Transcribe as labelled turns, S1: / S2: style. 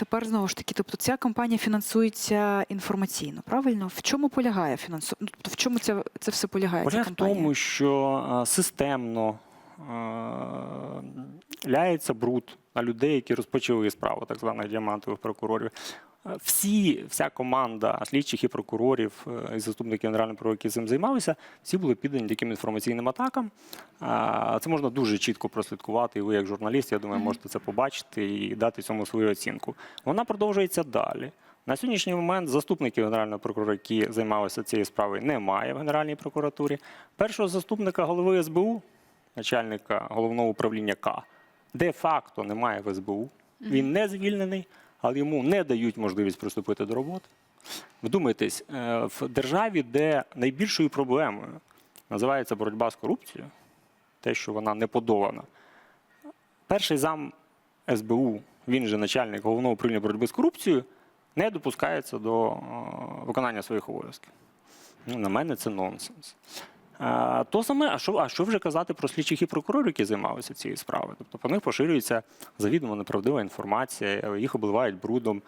S1: тепер знову ж таки, тобто ця кампанія фінансується інформаційно, правильно? В чому полягає фінансу... ну, тобто в чому це, це все полягає? ця
S2: в тому, що системно ляється бруд на людей, які розпочали справу так званих діамантових прокурорів. Всі, вся команда слідчих і прокурорів е, і заступників генерального прокурора, які цим займалися, всі були піддані таким інформаційним атакам. Це можна дуже чітко прослідкувати. І ви, як журналіст, я думаю, можете це побачити і дати цьому свою оцінку. Вона продовжується далі. На сьогоднішній момент заступників генерального прокурора, які займалися цією справою, немає в Генеральній прокуратурі. Першого заступника голови СБУ, начальника головного управління К, де-факто немає в СБУ. Він не звільнений, але йому не дають можливість приступити до роботи. Вдумайтесь, е, в державі, де найбільшою проблемою називається боротьба з корупцією, те, що вона не подолана, перший зам СБУ, він же начальник головного управління боротьби з корупцією, не допускається до е, виконання своїх обов'язків. Ну, на мене це нонсенс. То саме, а що, а що вже казати про слідчих і прокурорів, які займалися цією справою? Тобто по них поширюється завідомо неправдива інформація, їх обливають брудом.